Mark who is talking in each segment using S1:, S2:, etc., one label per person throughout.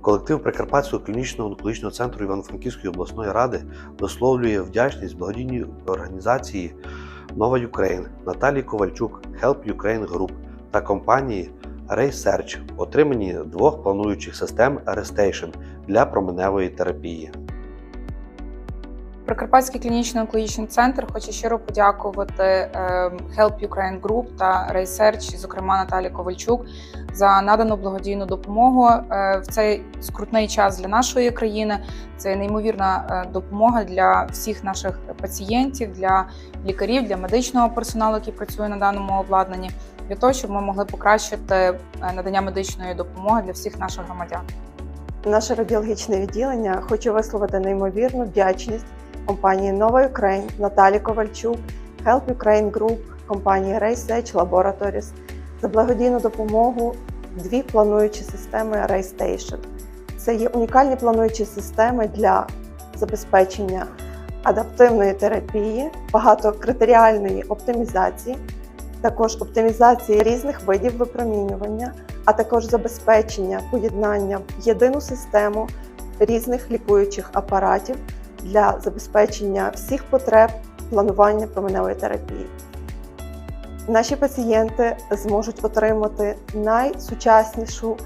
S1: Колектив Прикарпатського клінічного онкологічного центру Івано-Франківської обласної ради висловлює вдячність благодійній організації Нова Ukraine Наталії Ковальчук, Help Ukraine Group та компанії RaySearch в отриманні двох плануючих систем Arestation для променевої терапії.
S2: Прикарпатський клінічний онкологічний центр хоче щиро подякувати е, Help Ukraine Group та Research, зокрема Наталі Ковальчук, за надану благодійну допомогу е, в цей скрутний час для нашої країни. Це неймовірна е, допомога для всіх наших пацієнтів, для лікарів, для медичного персоналу, який працює на даному обладнанні, для того, щоб ми могли покращити е, надання медичної допомоги для всіх наших громадян.
S3: Наше радіологічне відділення хочу висловити неймовірну вдячність компанії Нова Ukraine, Наталі Ковальчук, Help Ukraine Group, компанії Research Laboratories за благодійну допомогу дві плануючі системи RayStation. Це є унікальні плануючі системи для забезпечення адаптивної терапії, багатокритеріальної оптимізації, також оптимізації різних видів випромінювання, а також забезпечення поєднання в єдину систему різних лікуючих апаратів для забезпечення всіх потреб планування променевої терапії. Наші пацієнти зможуть отримати найсучаснішу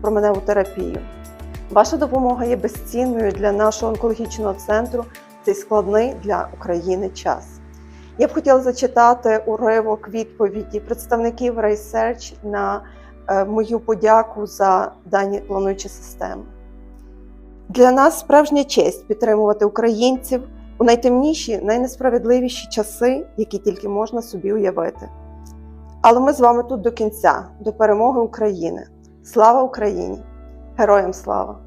S3: променеву терапію. Ваша допомога є безцінною для нашого онкологічного центру цей складний для України час. Я б хотіла зачитати уривок відповіді представників Research на е, мою подяку за дані плануючі системи. Для нас справжня честь підтримувати українців у найтемніші, найнесправедливіші часи, які тільки можна собі уявити. Але ми з вами тут до кінця, до перемоги України. Слава Україні! Героям слава!